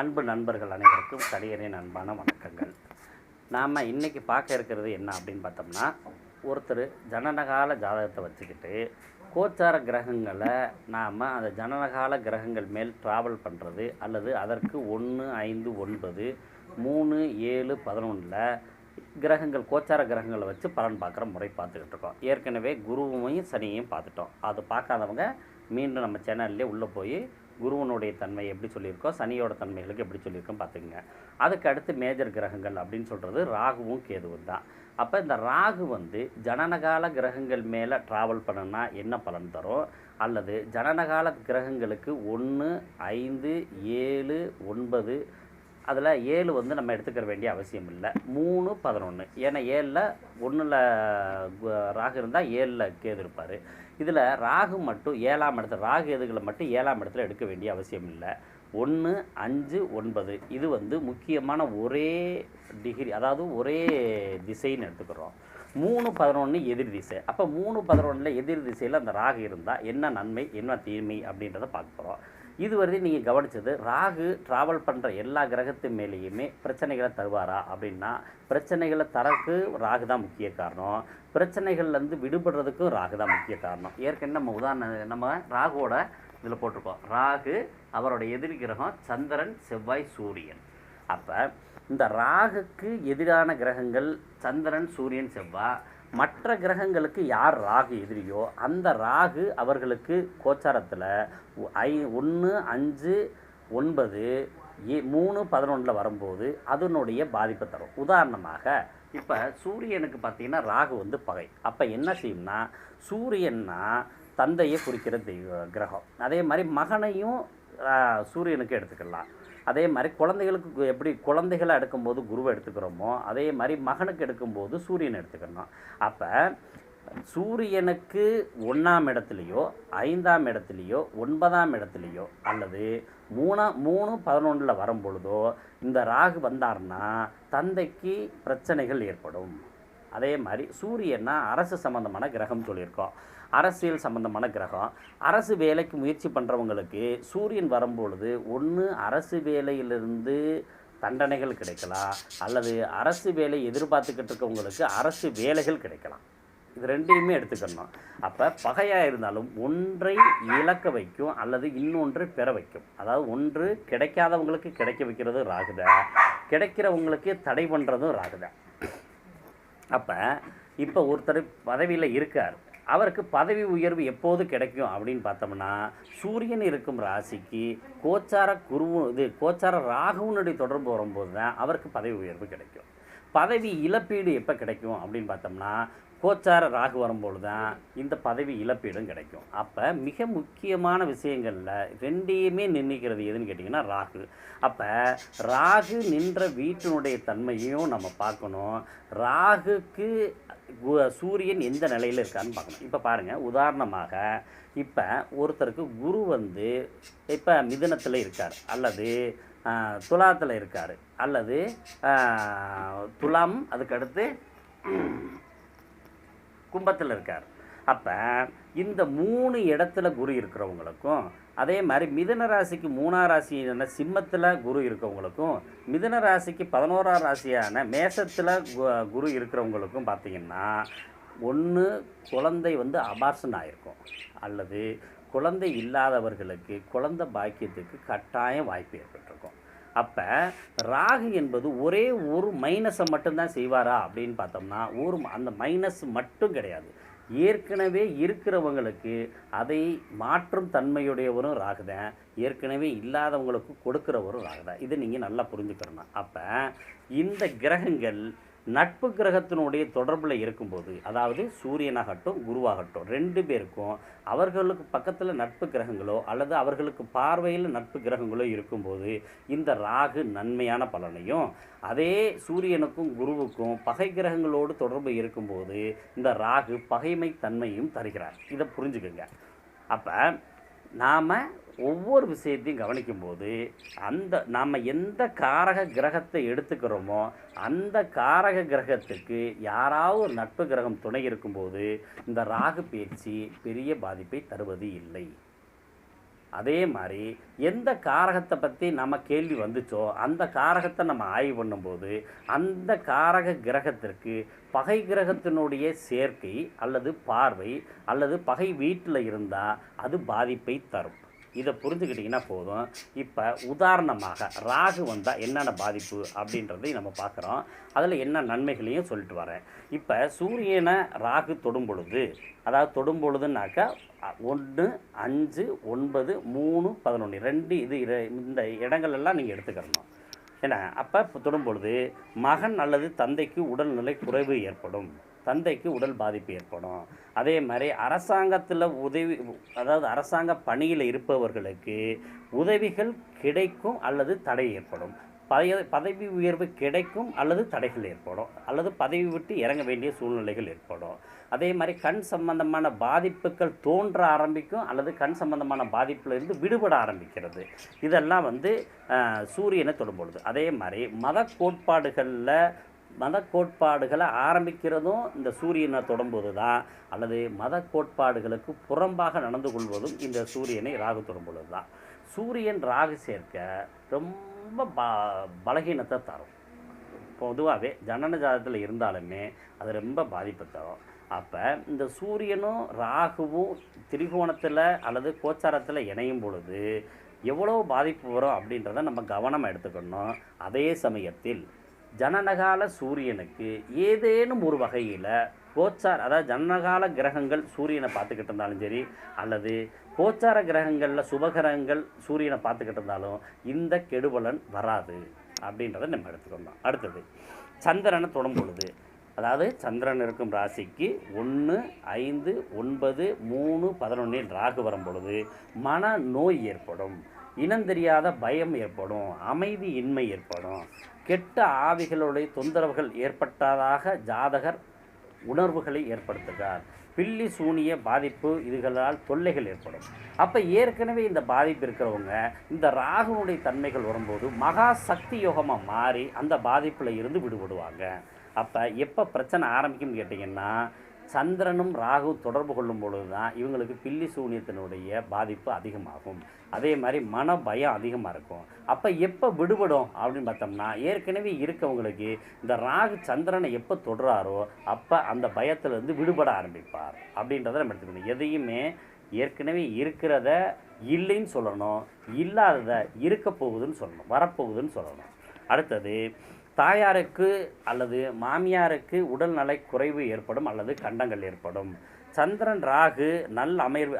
அன்பு நண்பர்கள் அனைவருக்கும் கடியரின் அன்பான வணக்கங்கள். நாம் இன்றைக்கி பார்க்க இருக்கிறது என்ன அப்படின்னு பார்த்தோம்னா ஒருத்தர் ஜனனகால ஜாதகத்தை வச்சுக்கிட்டு கோச்சார கிரகங்களை நாம் அந்த ஜனனகால கிரகங்கள் மேல் ட்ராவல் பண்ணுறது அல்லது அதற்கு ஒன்று ஐந்து ஒன்பது மூணு ஏழு பதினொன்றில் கிரகங்கள் கோச்சார கிரகங்களை வச்சு பலன் பார்க்குற முறை பார்த்துக்கிட்டு இருக்கோம். ஏற்கனவே குருவையும் சனியையும் பார்த்துட்டோம். அது பார்க்காதவங்க மீண்டும் நம்ம சேனல்லே உள்ளே போய் குருவனுடைய தன்மை எப்படி சொல்லியிருக்கோம் சனியோட தன்மைகளுக்கு எப்படி சொல்லியிருக்கோம் பார்த்துக்குங்க. அதுக்கு அடுத்து மேஜர் கிரகங்கள் அப்படின்னு சொல்கிறது ராகுவும் கேதுவும் தான். அப்போ இந்த ராகு வந்து ஜனனகால கிரகங்கள் மேலே ட்ராவல் பண்ணுனா என்ன பலன் தரும்? அல்லது ஜனனகால கிரகங்களுக்கு ஒன்று ஐந்து ஏழு ஒன்பது அதில் ஏழு வந்து நம்ம எடுத்துக்கிற வேண்டிய அவசியம் இல்லை. மூணு பதினொன்று ஏன்னா ஏழில் ஒன்றில் ராகு இருந்தால் ஏழில் கேது இருப்பார். இதில் ராகு மட்டும் ஏழாம் இடத்துல ராகு எதுகளை மட்டும் ஏழாம் இடத்துல எடுக்க வேண்டிய அவசியம் இல்லை. ஒன்று அஞ்சு ஒன்பது. இது வந்து முக்கியமான ஒரே டிகிரி அதாவது ஒரே திசைன்னு எடுத்துக்கிறோம். மூணு பதினொன்று எதிர் திசை. அப்போ மூணு பதினொன்றில் எதிர் திசையில் அந்த ராகு இருந்தால் என்ன நன்மை என்ன தீமை அப்படின்றத பார்க்க போகிறோம் இதுவரையும் நீங்கள் கவனித்தது ராகு ட்ராவல் பண்ணுற எல்லா கிரகத்து மேலேயுமே பிரச்சனைகளை தருவாரா? அப்படின்னா பிரச்சனைகளை தரக்கு ராகு தான் முக்கிய காரணம். பிரச்சனைகள்லேருந்து விடுபடுறதுக்கும் ராகு தான் முக்கிய காரணம். ஏற்கனவே நம்ம உதாரணம் நம்ம ராகுவோட இதில் போட்டிருக்கோம். ராகு அவரோட எதிரி கிரகம் சந்திரன் செவ்வாய் சூரியன். அப்போ இந்த ராகுக்கு எதிரான கிரகங்கள் சந்திரன் சூரியன் செவ்வாய் மற்ற கிரகங்களுக்கு யார் ராகு எதிரியோ அந்த ராகு அவர்களுக்கு கோச்சாரத்தில் ஐ ஒன்று அஞ்சு ஒன்பது ஏ மூணு பதினொன்றில் வரும்போது அதனுடைய பாதிப்பை தரும். உதாரணமாக இப்போ சூரியனுக்கு பார்த்தீங்கன்னா ராகு வந்து பகை. அப்போ என்ன செய்யும்னா சூரியன்னா தந்தையை குறிக்கிற தெய்வ கிரகம். அதே மாதிரி மகனையும் சூரியனுக்கு எடுத்துக்கலாம். அதே மாதிரி குழந்தைகளுக்கு எப்படி குழந்தைகளை எடுக்கும்போது குருவை எடுத்துக்கிறோமோ அதே மாதிரி மகனுக்கு எடுக்கும்போது சூரியனை எடுத்துக்கணும் அப்போ சூரியனுக்கு ஒன்றாம் இடத்துலையோ ஐந்தாம் இடத்துலையோ ஒன்பதாம் இடத்துலையோ அல்லது மூணா மூணு பதினொன்றில் வரும் பொழுதோ இந்த ராகு வந்தார்னா தந்தைக்கு பிரச்சனைகள் ஏற்படும். அதே மாதிரி சூரியன்னா அரசு சம்மந்தமான கிரகம் சொல்லியிருக்கோம். அரசியல் சம்மந்தமான கிரகம். அரசு வேலைக்கு முயற்சி பண்ணுறவங்களுக்கு சூரியன் வரும்பொழுது ஒன்று அரசு வேலையிலிருந்து தண்டனைகள் கிடைக்கலாம். அல்லது அரசு வேலை எதிர்பார்த்துக்கிட்டு இருக்கவங்களுக்கு அரசு வேலைகள் கிடைக்கலாம். இது ரெண்டையுமே எடுத்துக்கணும். அப்போ பகையாக இருந்தாலும் ஒன்றை இழக்க வைக்கும் அல்லது இன்னொன்று பெற வைக்கும். அதாவது ஒன்று கிடைக்காதவங்களுக்கு கிடைக்க வைக்கிறது ராகுத. கிடைக்கிறவங்களுக்கு தடை பண்ணுறதும் ராகுத. அப்போ இப்போ ஒருத்தர் பதவியில் இருக்கார். அவருக்கு பதவி உயர்வு எப்போது கிடைக்கும் அப்படின்னு பார்த்தோம்னா சூரியன் இருக்கும் ராசிக்கு கோச்சார குருவு இது கோச்சார ராகுவனுடைய தொடர்பு வரும்போது தான் அவருக்கு பதவி உயர்வு கிடைக்கும். பதவி இழப்பீடு எப்போ கிடைக்கும் அப்படின்னு பார்த்தோம்னா கோச்சார ராகு வரும்போது தான் இந்த பதவி இழப்பீடும் கிடைக்கும். அப்போ மிக முக்கியமான விஷயங்களில் ரெண்டையுமே நிர்ணயிக்கிறது எதுன்னு கேட்டிங்கன்னா ராகு. அப்போ ராகு நின்ற வீட்டினுடைய தன்மையும் நம்ம பார்க்கணும். ராகுக்கு சூரியன் எந்த நிலையில் இருக்கான்னு பார்க்கணும். இப்போ பாருங்கள் உதாரணமாக இப்போ ஒருத்தருக்கு குரு வந்து இப்போ மிதுனத்தில் இருக்கார் அல்லது துலாத்தில் இருக்கார் அல்லது துலாம் அதுக்கடுத்து கும்பத்தில் இருக்கார். அப்போ இந்த மூணு இடத்துல குரு இருக்கிறவங்களுக்கும் அதே மாதிரி மிதன ராசிக்கு மூணாம் ராசியான சிம்மத்தில் குரு இருக்கவங்களுக்கும் மிதன ராசிக்கு பதினோராம் ராசியான மேசத்தில் குரு இருக்கிறவங்களுக்கும் பார்த்திங்கன்னா ஒன்று குழந்தை வந்து அபார்ஷன் ஆகிருக்கும் அல்லது குழந்தை இல்லாதவர்களுக்கு குழந்தை பாக்கியத்துக்கு கட்டாயம் வாய்ப்பு ஏற்பட்டிருக்கும். அப்போ ராகு என்பது ஒரே ஒரு மைனஸை மட்டும்தான் செய்வாரா அப்படின்னு பார்த்தோம்னா ஒரு அந்த மைனஸ் மட்டும் கிடையாது. ஏற்கனவே இருக்கிறவங்களுக்கு அதை மாற்றும் தன்மையுடையவரும் ராகுதன். ஏற்கனவே இல்லாதவங்களுக்கு கொடுக்குறவரும் ராகுதான். இதை நீங்கள் நல்லா புரிஞ்சுக்கிறணும் அப்போ இந்த கிரகங்கள் நட்பு கிரகத்தினுடைய தொடர்பில் இருக்கும்போது அதாவது சூரியனாகட்டும் குருவாகட்டும் ரெண்டு பேருக்கும் அவர்களுக்கு பக்கத்தில் நட்பு கிரகங்களோ அல்லது அவர்களுக்கு பார்வையில் நட்பு கிரகங்களோ இருக்கும்போது இந்த ராகு நன்மையான பலனையும் அதே சூரியனுக்கும் குருவுக்கும் பகை கிரகங்களோடு தொடர்பு இருக்கும்போது இந்த ராகு பகைமை தன்மையும் தருகிறார். இதை புரிஞ்சுக்கோங்க. அப்போ நாம் ஒவ்வொரு விஷயத்தையும் கவனிக்கும்போது அந்த நாம் எந்த காரக கிரகத்தை எடுத்துக்கிறோமோ அந்த காரக கிரகத்துக்கு யாராவது ஒரு நட்பு கிரகம் துணை இருக்கும்போது இந்த ராகு பயிற்சி பெரிய பாதிப்பை தருவது இல்லை. அதே மாதிரி எந்த காரகத்தை பற்றி நம்ம கேள்வி வந்துச்சோ அந்த காரகத்தை நம்ம ஆய்வு பண்ணும்போது அந்த காரக கிரகத்திற்கு பகை கிரகத்தினுடைய சேர்க்கை அல்லது பார்வை அல்லது பகை வீட்டில் இருந்தால் அது பாதிப்பை தரும். இதை புரிஞ்சுக்கிட்டிங்கன்னா போதும். இப்போ உதாரணமாக ராகு வந்தால் என்னென்ன பாதிப்பு அப்படின்றதையும் நம்ம பார்க்குறோம். அதில் என்ன நன்மைகளையும் சொல்லிட்டு வரேன். இப்போ சூரியனை ராகு தொடும் பொழுது அதாவது தொடும் பொழுதுனாக்கா ஒன்று அஞ்சு ஒன்பது மூணு பதினொன்று ரெண்டு இது இந்த இடங்களெல்லாம் நீங்கள் எடுத்துக்கிறணும். ஏன்னா அப்போ தொடும் பொழுது மகன் அல்லது தந்தைக்கு உடல்நிலை குறைவு ஏற்படும். தந்தைக்கு உடல் பாதிப்பு ஏற்படும். அதே மாதிரி அரசாங்கத்தில் உதவி அதாவது அரசாங்க பணியில் இருப்பவர்களுக்கு உதவிகள் கிடைக்கும் அல்லது தடை ஏற்படும். பதவி பதவி உயர்வு கிடைக்கும் அல்லது தடைகள் ஏற்படும். அல்லது பதவி விட்டு இறங்க வேண்டிய சூழ்நிலைகள் ஏற்படும். அதே மாதிரி கண் சம்பந்தமான பாதிப்புகள் தோன்ற ஆரம்பிக்கும் அல்லது கண் சம்பந்தமான பாதிப்புல இருந்து விடுபட ஆரம்பிக்கிறது. இதெல்லாம் வந்து சூரியனை தொடும்பொழுது அதே மாதிரி மத கோட்பாடுகளில் மத கோட்பாடுகளை ஆரம்பிக்கிறதும் இந்த சூரியனை தொடும்போது தான் அல்லது மத கோட்பாடுகளுக்கு புறம்பாக நடந்து கொள்வதும் இந்த சூரியனை ராகு தொடும்பொழுது தான் சூரியன் ராகு சேர்க்க ரொம்ப ப பலகீனத்தை தரும். பொதுவாகவே ஜனன ஜாதத்தில் இருந்தாலுமே அது ரொம்ப பாதிப்பு தரும். அப்போ இந்த சூரியனும் ராகுவும் திரிகோணத்தில் அல்லது கோச்சாரத்தில் இணையும் பொழுது எவ்வளோ பாதிப்பு வரும் அப்படின்றத நம்ம கவனமாக எடுத்துக்கணும். அதே சமயத்தில் ஜனனகால சூரியனுக்கு ஏதேனும் ஒரு வகையில் கோச்சார் அதாவது ஜனனகால கிரகங்கள் சூரியனை பார்த்துக்கிட்டு இருந்தாலும் சரி அல்லது கோச்சார கிரகங்களில் சுபகிரகங்கள் சூரியனை பார்த்துக்கிட்டு இருந்தாலும் இந்த கெடுபலன் வராது அப்படின்றத நம்ம எடுத்துக்கணும் அடுத்தது சந்திரனை தொடும் பொழுது அதாவது சந்திரன் இருக்கும் ராசிக்கு ஒன்று ஐந்து ஒன்பது மூணு பதினொன்றில் ராகு வரும் பொழுது மன நோய் ஏற்படும். இனந்தெரியாத பயம் ஏற்படும் அமைதி இன்மை ஏற்படும். கெட்ட ஆவிகளுடைய தொந்தரவுகள் ஏற்பட்டதாக ஜாதகர் உணர்வுகளை ஏற்படுத்துகிறார். பில்லி சூனிய பாதிப்பு இதுகளால் தொல்லைகள் ஏற்படும். அப்போ ஏற்கனவே இந்த பாதிப்பு இருக்கிறவங்க இந்த ராகுனுடைய தன்மைகள் வரும்போது மகா சக்தி யோகமாக மாறி அந்த பாதிப்பில் இருந்து விடுபடுவாங்க. அப்போ எப்போ பிரச்சனை ஆரம்பிக்கும்னு கேட்டிங்கன்னா சந்திரனும் ராகு தொடர்பு கொள்ளும் பொழுது தான் இவங்களுக்கு பில்லி சூனியத்தினுடைய பாதிப்பு அதிகமாகும். அதே மாதிரி மன பயம் அதிகமாக இருக்கும். அப்போ எப்போ விடுபடும் அப்படின்னு பார்த்தோம்னா ஏற்கனவே இருக்கவங்களுக்கு இந்த ராகு சந்திரனை எப்போ தொடுறாரோ அப்போ அந்த பயத்திலிருந்து விடுபட ஆரம்பிப்பார் அப்படின்றத நம்ம எடுத்துக்கணும். எதையுமே ஏற்கனவே இருக்கிறத இல்லைன்னு சொல்லணும் இல்லாததை இருக்க போகுதுன்னு சொல்லணும் வரப்போகுதுன்னு சொல்லணும். அடுத்தது தாயாருக்கு அல்லது மாமியாருக்கு உடல்நலை குறைவு ஏற்படும் அல்லது கண்டங்கள் ஏற்படும். சந்திரன் ராகு நல்ல அமைர்வு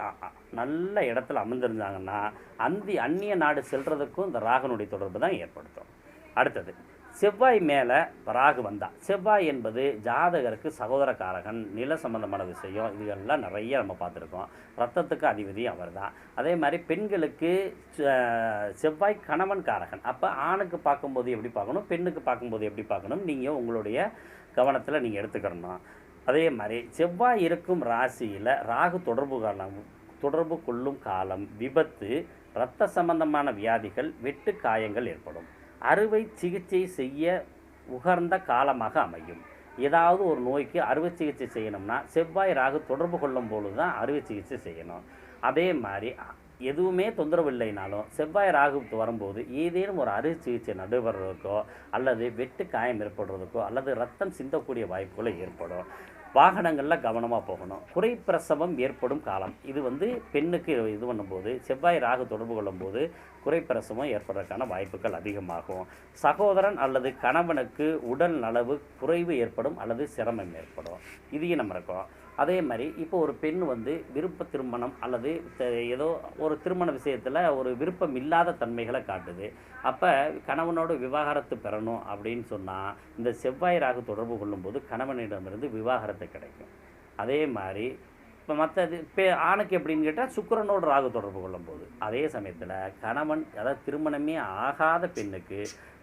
நல்ல இடத்துல அமர்ந்திருந்தாங்கன்னா அந்தி அந்நிய நாடு செல்றதுக்கும் இந்த ராகனுடைய தொடர்பு தான் ஏற்படுத்தும். அடுத்தது செவ்வாய் மேலே ராகு வந்தா. செவ்வாய் என்பது ஜாதகருக்கு சகோதரக்காரகன் நில சம்பந்தமான விஷயம் இதுகள்லாம் நிறைய நம்ம பார்த்துருக்கோம். ரத்தத்துக்கு அதிபதி அவர் தான் அதே மாதிரி பெண்களுக்கு செவ்வாய் கணவன் காரகன். அப்போ ஆணுக்கு பார்க்கும்போது எப்படி பார்க்கணும் பெண்ணுக்கு பார்க்கும்போது எப்படி பார்க்கணும் நீங்கள் உங்களுடைய கவனத்தில் நீங்கள் எடுத்துக்கிறணும் அதே மாதிரி செவ்வாய் இருக்கும் ராசியில் ராகு தொடர்பு காலம் தொடர்பு கொள்ளும் காலம் விபத்து இரத்த சம்பந்தமான வியாதிகள் வெட்டு காயங்கள் ஏற்படும். அறுவை சிகிச்சை செய்ய உகர்ந்த காலமாக அமையும். ஏதாவது ஒரு நோய்க்கு அறுவை சிகிச்சை செய்யணும்னா செவ்வாய் ராகு தொடர்பு கொள்ளும் பொழுது தான் அறுவை சிகிச்சை செய்யணும். அதே மாதிரி எதுவுமே தொந்தரவு இல்லைனாலும் செவ்வாய் ராகு வரும்போது ஏதேனும் ஒரு அறுவை சிகிச்சை நடைபெறுவதற்கோ அல்லது வெட்டு காயம் ஏற்படுறதுக்கோ அல்லது ரத்தம் சிந்தக்கூடிய வாய்ப்புகளை ஏற்படும். வாகனங்களில் கவனமாக போகணும். குறைப்பிரசவம் ஏற்படும் காலம். இது வந்து பெண்ணுக்கு இது பண்ணும்போது செவ்வாய் ராகு தொடர்பு கொள்ளும்போது குறைப்பிரசவம் ஏற்படுறதுக்கான வாய்ப்புகள் அதிகமாகும். சகோதரன் அல்லது கணவனுக்கு உடல் நலவு குறைவு ஏற்படும் அல்லது சிரமம் ஏற்படும். இதையும் நம்ம இருக்கோம். அதே மாதிரி இப்போ ஒரு பெண் வந்து விருப்ப திருமணம் அல்லது ஏதோ ஒரு திருமண விஷயத்தில் ஒரு விருப்பம் இல்லாத தன்மைகளை காட்டுது. அப்போ கணவனோட விவாகரத்து பெறணும் அப்படின்னு சொன்னால் இந்த செவ்வாய் ராகு தொடர்பு கொள்ளும்போது கணவனிடமிருந்து விவாகரத்து கிடைக்கும். அதே மாதிரி இப்போ மற்றது பே ஆணுக்கு எப்படின்னு கேட்டால் சுக்கரனோடு ராகு தொடர்பு கொள்ளும்போது. அதே சமயத்தில் கணவன் அதாவது திருமணமே ஆகாத பெண்ணுக்கு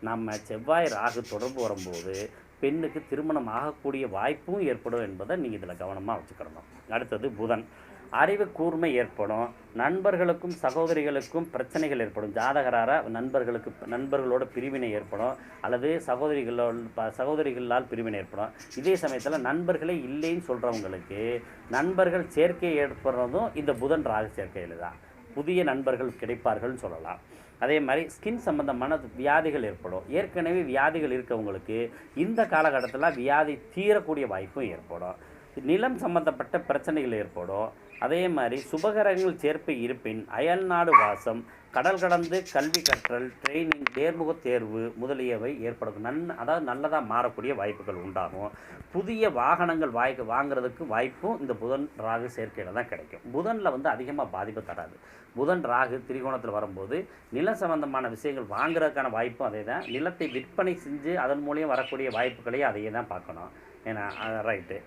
நம்ம செவ்வாய் ராகு தொடர்பு வரும்போது பெண்ணுக்கு திருமணம் ஆகக்கூடிய வாய்ப்பும் ஏற்படும் என்பதை நீங்கள் இதில் கவனமாக வச்சுக்கிடணும் அடுத்தது புதன். அறிவு கூர்மை ஏற்படும் நண்பர்களுக்கும் சகோதரிகளுக்கும் பிரச்சனைகள் ஏற்படும். ஜாதகரார நண்பர்களுக்கு நண்பர்களோட பிரிவினை ஏற்படும் அல்லது சகோதரிகளோட ப- சகோதரிகளால் பிரிவினை ஏற்படும். இதே சமயத்தில் நண்பர்களே இல்லைன்னு சொல்கிறவங்களுக்கு நண்பர்கள் சேர்க்கை ஏற்படுறதும் இந்த புதன் ராகு சேர்க்கையில் தான். புதிய நண்பர்கள் கிடைப்பார்கள்னு சொல்லலாம். அதே மாதிரி ஸ்கின் சம்பந்தமான வியாதிகள் ஏற்படும். ஏற்கனவே வியாதிகள் இருக்கவங்களுக்கு இந்த காலகட்டத்தில் வியாதி தீரக்கூடிய வாய்ப்பும் ஏற்படும். நிலம் சம்பந்தப்பட்ட பிரச்சனைகள் ஏற்படும். அதே மாதிரி சுபகரங்கள் சேர்ப்பு இருப்பின் அயல்நாடு வாசம் கடல் கடந்து கல்வி கற்றல் ட்ரெயினிங் நேர்முக தேர்வு முதலியவை ஏற்படும். நன் அதாவது நல்லதாக மாறக்கூடிய வாய்ப்புகள் உண்டாகும். புதிய வாகனங்கள் வாய் வாங்குறதுக்கு வாய்ப்பும் இந்த புதன் ராகு சேர்க்கையில் தான் கிடைக்கும். புதனில் வந்து அதிகமாக பாதிப்பு தராது. புதன் ராகு திரிகோணத்தில் வரும்போது நில சம்பந்தமான விஷயங்கள் வாங்குறதுக்கான வாய்ப்பும் அதே தான் நிலத்தை விற்பனை செஞ்சு அதன் மூலியம் வரக்கூடிய வாய்ப்புகளையும் அதையே தான் பார்க்கணும். ஏன்னா ரைட்டு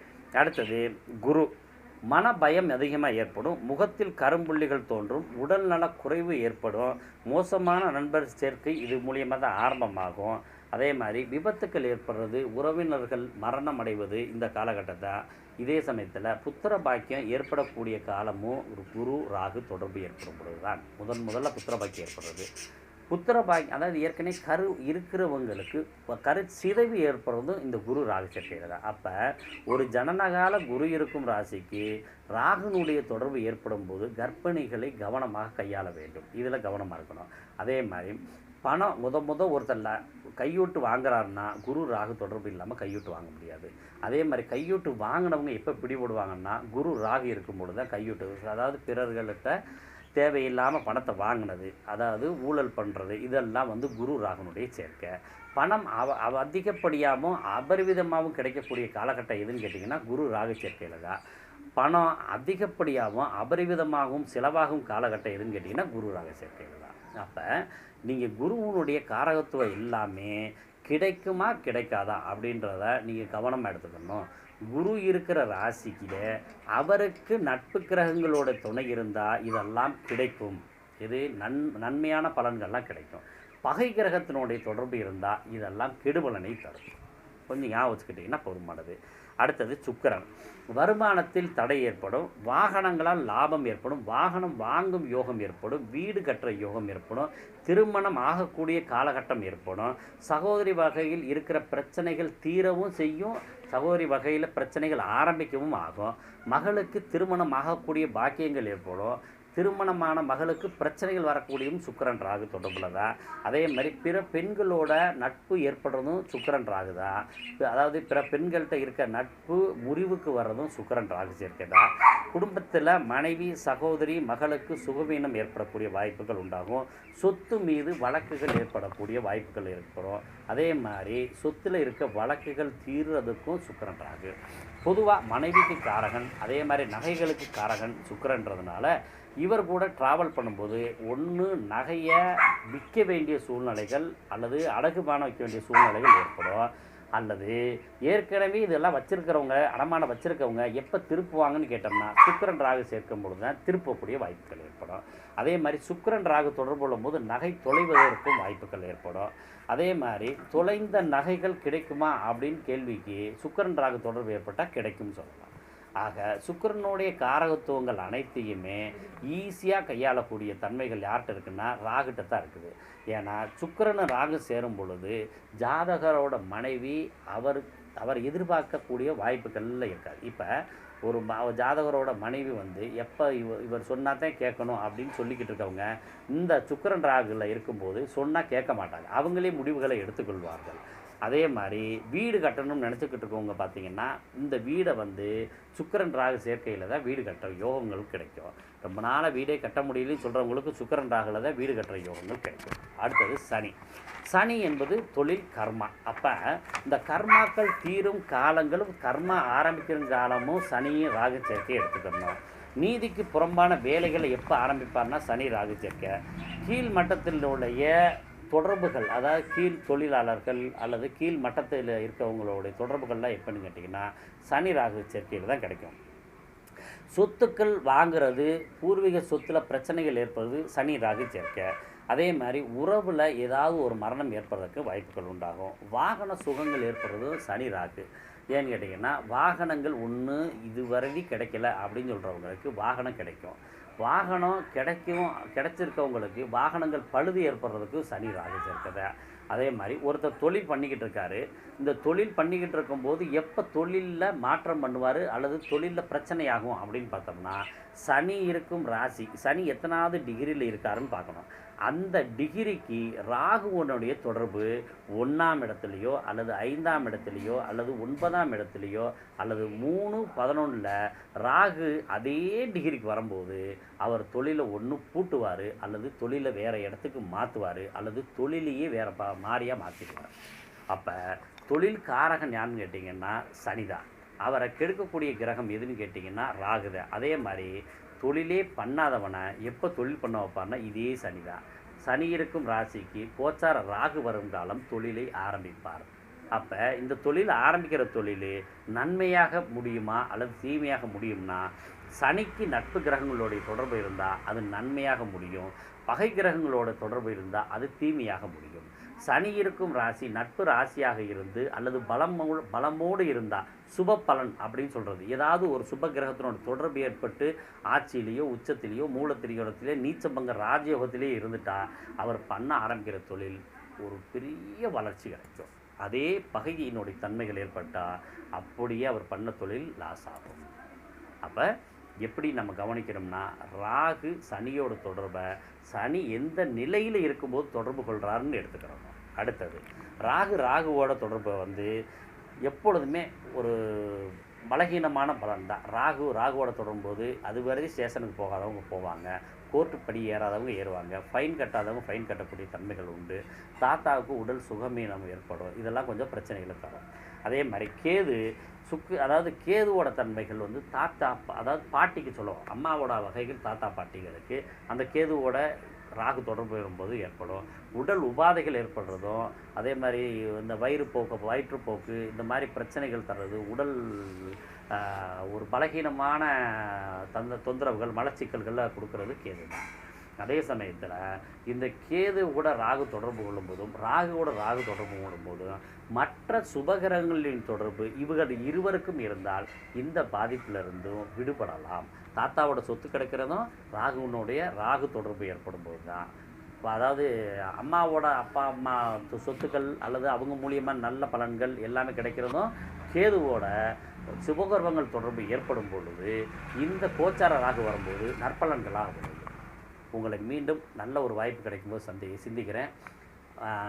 அடுத்தது குரு. மன பயம் அதிகமாக ஏற்படும் முகத்தில் கரும்புள்ளிகள் தோன்றும் உடல்நல குறைவு ஏற்படும் மோசமான நண்பர் சேர்க்கை இது மூலியமாக தான் ஆரம்பமாகும். அதே மாதிரி விபத்துக்கள் ஏற்படுறது உறவினர்கள் மரணம் அடைவது இந்த காலகட்டத்தை? இதே சமயத்தில் புத்திர பாக்கியம் ஏற்படக்கூடிய காலமும் ஒரு குரு ராகு தொடர்பு ஏற்படும் பொழுது தான் முதன் முதல்ல புத்திர பாக்கியம் ஏற்படுறது. புத்திர அதாவது ஏற்கனவே கரு இருக்கிறவங்களுக்கு கரு சிதைவு ஏற்படுறதும் இந்த குரு ராகு சேர்க்கையில் தான். அப்போ ஒரு ஜனனகால குரு இருக்கும் ராசிக்கு ராகுனுடைய தொடர்பு ஏற்படும் போது கர்ப்பிணிகளை கவனமாக கையாள வேண்டும். இதில் கவனமாக இருக்கணும். அதே மாதிரி பணம் முத முத ஒருத்தர் கையூட்டு வாங்குறாருன்னா குரு ராகு தொடர்பு இல்லாமல் கையூட்டு வாங்க முடியாது. அதே மாதிரி கையூட்டு வாங்கினவங்க எப்போ பிடிபடுவாங்கன்னா குரு ராகு இருக்கும் பொழுது தான் கையூட்டு. அதாவது பிறர்கள்ட்ட தேவையில்லாமல் பணத்தை வாங்கினது அதாவது ஊழல் பண்ணுறது இதெல்லாம் வந்து குரு ராகனுடைய சேர்க்கை. பணம் அவ அவ அதிகப்படியாகவும் அபரிவிதமாகவும் கிடைக்கக்கூடிய காலகட்டம் எதுன்னு கேட்டிங்கன்னா குரு ராக சேர்க்கையில் தான். பணம் அதிகப்படியாகவும் அபரிவிதமாகவும் செலவாகும் காலகட்டம் எதுன்னு கேட்டிங்கன்னா குரு ராக சேர்க்கையில் தான். அப்போ நீங்கள் குருவனுடைய காரகத்துவம் எல்லாமே கிடைக்குமா கிடைக்காதா அப்படின்றத நீங்கள் கவனமாக எடுத்துக்கணும். குரு இருக்கிற ராசிக்கில அவருக்கு நட்பு கிரகங்களோட துணை இருந்தால் இதெல்லாம் கிடைக்கும். இது நன் நன்மையான பலன்கள்லாம் கிடைக்கும். பகை கிரகத்தினுடைய தொடர்பு இருந்தால் இதெல்லாம் கெடுபலனை தரும். கொஞ்சம் ஞாபகம் வச்சுக்கிட்டிங்கன்னா போதுமானது. அடுத்தது சுக்கரன். வருமானத்தில் தடை ஏற்படும். வாகனங்களால் லாபம் ஏற்படும். வாகனம் வாங்கும் யோகம் ஏற்படும். வீடு கட்டுற யோகம் ஏற்படும். திருமணம் ஆகக்கூடிய காலகட்டம் ஏற்படும். சகோதரி வகையில் இருக்கிற பிரச்சனைகள் தீரவும் செய்யும். சகோதரி வகையில் பிரச்சனைகள் ஆரம்பிக்கவும் ஆகும். மகளுக்கு திருமணம் ஆகக்கூடிய பாக்கியங்கள் ஏற்படும். திருமணமான மகளுக்கு பிரச்சனைகள் வரக்கூடியும் சுக்கரன் ராகு தொடர்புல தான். அதே மாதிரி பிற பெண்களோட நட்பு ஏற்படுறதும் சுக்கரன் ராகு தான். அதாவது பிற பெண்கள்கிட்ட இருக்க நட்பு முறிவுக்கு வர்றதும் சுக்கரன் ராகு சேர்க்கை தான். குடும்பத்தில் மனைவி சகோதரி மகளுக்கு சுகவீனம் ஏற்படக்கூடிய வாய்ப்புகள் உண்டாகும். சொத்து மீது வழக்குகள் ஏற்படக்கூடிய வாய்ப்புகள் ஏற்படும். அதே மாதிரி சொத்தில் இருக்க வழக்குகள் தீர்றதுக்கும் சுக்கரன் ராகு. பொதுவாக மனைவிக்கு காரகன் அதே மாதிரி நகைகளுக்கு காரகன் சுக்கரன்றதுனால இவர் கூட ட்ராவல் பண்ணும்போது ஒன்று நகையை விற்க வேண்டிய சூழ்நிலைகள் அல்லது அடகுபானம் வைக்க வேண்டிய சூழ்நிலைகள் ஏற்படும். அல்லது ஏற்கனவே இதெல்லாம் வச்சுருக்கிறவங்க அடமானம் வச்சுருக்கவங்க எப்போ திருப்புவாங்கன்னு கேட்டோம்னா சுக்கரன் ராகு சேர்க்கும் பொழுது தான் திருப்பக்கூடிய வாய்ப்புகள் ஏற்படும். அதே மாதிரி சுக்கரன் ராகு தொடர்பு கொள்ளும்போது நகை தொலைவதற்கும் வாய்ப்புகள் ஏற்படும். அதே மாதிரி தொலைந்த நகைகள் கிடைக்குமா அப்படின்னு கேள்விக்கு சுக்கரன் ராகு தொடர்பு ஏற்பட்டால் கிடைக்கும்னு சொல்லலாம். ஆக சுக்கரனுடைய காரகத்துவங்கள் அனைத்தையுமே ஈஸியாக கையாளக்கூடிய தன்மைகள் யார்கிட்ட இருக்குன்னா ராகுகிட்ட தான் இருக்குது. ஏன்னா சுக்கிரனும் ராகு சேரும் பொழுது ஜாதகரோட மனைவி அவர் அவர் எதிர்பார்க்கக்கூடிய வாய்ப்புகளில் இருக்காது. இப்போ ஒரு ஜாதகரோட மனைவி வந்து எப்போ இவ இவர் சொன்னால் தான் கேட்கணும் அப்படின்னு சொல்லிக்கிட்டு இருக்கவங்க இந்த சுக்கரன் ராகுல இருக்கும்போது சொன்னால் கேட்க மாட்டாங்க. அவங்களே முடிவுகளை எடுத்துக்கொள்வார்கள். அதே மாதிரி வீடு கட்டணும்னு நினச்சிக்கிட்டு இருக்கவங்க பார்த்தீங்கன்னா இந்த வீடை வந்து சுக்கிரன் ராகு சேர்க்கையில் தான் வீடு கட்டுற யோகங்கள் கிடைக்கும். ரொம்ப நாளாக வீடே கட்ட முடியலன்னு சொல்கிறவங்களுக்கு சுக்கிரன் ராகுல தான் வீடு கட்டுற யோகங்கள் கிடைக்கும். அடுத்தது சனி. சனி என்பது தொழில் கர்மா. அப்போ இந்த கர்மாக்கள் தீரும் காலங்களும் கர்மா ஆரம்பிக்கிற காலமும் சனியும் ராகு சேர்க்கையை எடுத்துக்கணும். நீதிக்கு புறம்பான வேலைகளை எப்போ ஆரம்பிப்பார்னா சனி ராகு சேர்க்கை. கீழ் மட்டத்தினுடைய தொடர்புகள் அதாவது கீழ் தொழிலாளர்கள் அல்லது கீழ் மட்டத்தில் இருக்கவங்களுடைய தொடர்புகள்லாம் எப்படின்னு கேட்டிங்கன்னா சனி ராகு சேர்க்கையில் தான் கிடைக்கும். சொத்துக்கள் வாங்குறது பூர்வீக சொத்தில் பிரச்சனைகள் ஏற்படுவது சனி ராகு சேர்க்கை. அதே மாதிரி உறவில் ஏதாவது ஒரு மரணம் ஏற்படுறதுக்கு வாய்ப்புகள் உண்டாகும். வாகன சுகங்கள் ஏற்படுறது சனி ராகு. ஏன்னு கேட்டிங்கன்னா வாகனங்கள் ஒன்று இதுவரை கிடைக்கல அப்படின்னு சொல்கிறவங்களுக்கு வாகனம் கிடைக்கும். வாகனம் கிடைக்கும் கிடைச்சிருக்கவங்களுக்கு வாகனங்கள் பழுது ஏற்படுறதுக்கு சனி ராகு சேர்க்குது. அதே மாதிரி ஒருத்தர் தொழில் பண்ணிக்கிட்டு இருக்காரு. இந்த தொழில் பண்ணிக்கிட்டு இருக்கும்போது எப்போ தொழிலில் மாற்றம் பண்ணுவார் அல்லது தொழிலில் பிரச்சனையாகும் அப்படின்னு பார்த்தோம்னா சனி இருக்கும் ராசி சனி எத்தனாவது டிகிரியில் இருக்காருன்னு பார்க்கணும். அந்த டிகிரிக்கு ராகுவனுடைய தொடர்பு ஒன்றாம் இடத்துலையோ அல்லது ஐந்தாம் இடத்துலையோ அல்லது ஒன்பதாம் இடத்துலையோ அல்லது மூணு பதினொன்றில் ராகு அதே டிகிரிக்கு வரும்போது அவர் தொழிலை ஒன்று பூட்டுவார் அல்லது தொழிலை வேறு இடத்துக்கு மாற்றுவார் அல்லது தொழிலையே வேறு பா மாறியாக மாற்றிடுவார் அப்போ தொழில் காரகன் யாருன்னு கேட்டிங்கன்னா சனிதான். அவரை கெடுக்கக்கூடிய கிரகம் எதுன்னு கேட்டிங்கன்னா ராகுத. அதே மாதிரி தொழிலே பண்ணாதவனை எப்போ தொழில் பண்ண வைப்பார்னா இதே சனி தான். சனி இருக்கும் ராசிக்கு கோச்சார ராகு வரும் காலம் தொழிலை ஆரம்பிப்பார். அப்போ இந்த தொழில் ஆரம்பிக்கிற தொழில் நன்மையாக முடியுமா அல்லது தீமையாக முடியும்னா சனிக்கு நட்பு கிரகங்களுடைய தொடர்பு இருந்தால் அது நன்மையாக முடியும். பகை கிரகங்களோட தொடர்பு இருந்தால் அது தீமையாக முடியும். சனி இருக்கும் ராசி நட்பு ராசியாக இருந்து அல்லது பலம் பலமோடு இருந்தால் சுப பலன் அப்படின்னு சொல்கிறது ஏதாவது ஒரு சுப கிரகத்தினோட தொடர்பு ஏற்பட்டு ஆட்சியிலேயோ உச்சத்திலேயோ மூலத்திரியோடத்திலே நீச்சபங்க ராஜயோகத்திலேயே இருந்துட்டால் அவர் பண்ண ஆரம்பிக்கிற தொழில் ஒரு பெரிய வளர்ச்சி கிடைக்கும். அதே பகையினுடைய தன்மைகள் ஏற்பட்டால் அப்படியே அவர் பண்ண தொழில் லாஸ் ஆகும். அப்போ எப்படி நம்ம கவனிக்கிறோம்னா ராகு சனியோட தொடர்பை சனி எந்த நிலையில் இருக்கும்போது தொடர்பு கொள்கிறாருன்னு எடுத்துக்கிறோம் அடுத்தது. ராகு ராகுவோட தொடர்பை வந்து எப்பொழுதுமே ஒரு பலகீனமான பலன் தான் ராகு ராகுவோட தொடரும்போது அது வரை ஸ்டேஷனுக்கு போகாதவங்க போவாங்க. கோர்ட்டு படி ஏறாதவங்க ஏறுவாங்க. ஃபைன் கட்டாதவங்க ஃபைன் கட்டக்கூடிய தன்மைகள் உண்டு. தாத்தாவுக்கு உடல் சுகமீனம் ஏற்படும். இதெல்லாம் கொஞ்சம் பிரச்சனைகளை தரும். அதே மாதிரி கேது சுக்கு அதாவது கேதுவோட தன்மைகள் வந்து தாத்தா அதாவது பாட்டிக்கு சொல்லுவோம். அம்மாவோட வகைகள் தாத்தா பாட்டிகளுக்கு. அந்த கேதுவோட ராகு தொடர்பு வரும்போது ஏற்படும். உடல் உபாதைகள் ஏற்படுறதும் அதே மாதிரி இந்த வயிறுப்போக்கு வயிற்றுப்போக்கு இந்த மாதிரி பிரச்சனைகள் தர்றது உடல் ஒரு பலகீனமான தந்த தொந்தரவுகள் மலச்சிக்கல்களை கொடுக்கறது கேது தான் அதே சமயத்தில் இந்த கேது கூட ராகு தொடர்பு கொள்ளும்போதும் ராகு கூட ராகு தொடர்பு கொள்ளும்போதும் மற்ற சுபகிரகங்களின் தொடர்பு இவர்கள் இருவருக்கும் இருந்தால் இந்த பாதிப்பிலிருந்தும் விடுபடலாம். தாத்தாவோட சொத்து கிடைக்கிறதும் ராகுனுடைய ராகு தொடர்பு ஏற்படும் போது தான் அதாவது அம்மாவோட அப்பா அம்மா சொத்துக்கள் அல்லது அவங்க மூலியமாக நல்ல பலன்கள் எல்லாமே கிடைக்கிறதும் கேதுவோட சுபகர்வங்கள் தொடர்பு ஏற்படும் பொழுது இந்த கோச்சார ராகு வரும்போது நற்பலன்களாக வரும். உங்களை மீண்டும் நல்ல ஒரு வாய்ப்பு கிடைக்கும்போது சந்தி சிந்திக்கிறேன்.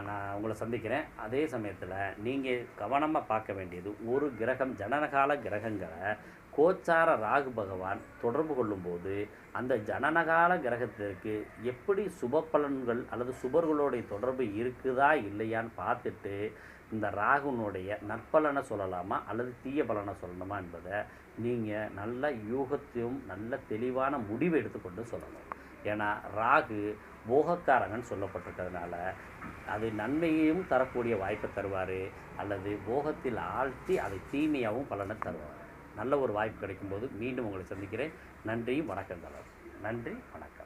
நான் உங்களை சந்திக்கிறேன். அதே சமயத்தில் நீங்கள் கவனமாக பார்க்க வேண்டியது ஒரு கிரகம் ஜனனகால கிரகங்களை கோச்சார ராகு பகவான் தொடர்பு கொள்ளும்போது அந்த ஜனனகால கிரகத்திற்கு எப்படி சுப பலன்கள் அல்லது சுபர்களுடைய தொடர்பு இருக்குதா இல்லையான்னு பார்த்துட்டு இந்த ராகுனுடைய நற்பலனை சொல்லலாமா அல்லது தீய பலனை சொல்லணுமா என்பதை நீங்கள் நல்ல யூகத்தையும் நல்ல தெளிவான முடிவு எடுத்துக்கொண்டு சொல்லணும். ஏன்னா ராகு போகக்காரங்கன்னு சொல்லப்பட்டிருக்கிறதுனால அது நன்மையையும் தரக்கூடிய வாய்ப்பை தருவார் அல்லது போகத்தில் ஆழ்த்தி அதை தீமையாகவும் பலனை தருவார். நல்ல ஒரு வாய்ப்பு கிடைக்கும்போது மீண்டும் உங்களை சந்திக்கிறேன். நன்றி வணக்கங்கள் நன்றி வணக்கம்.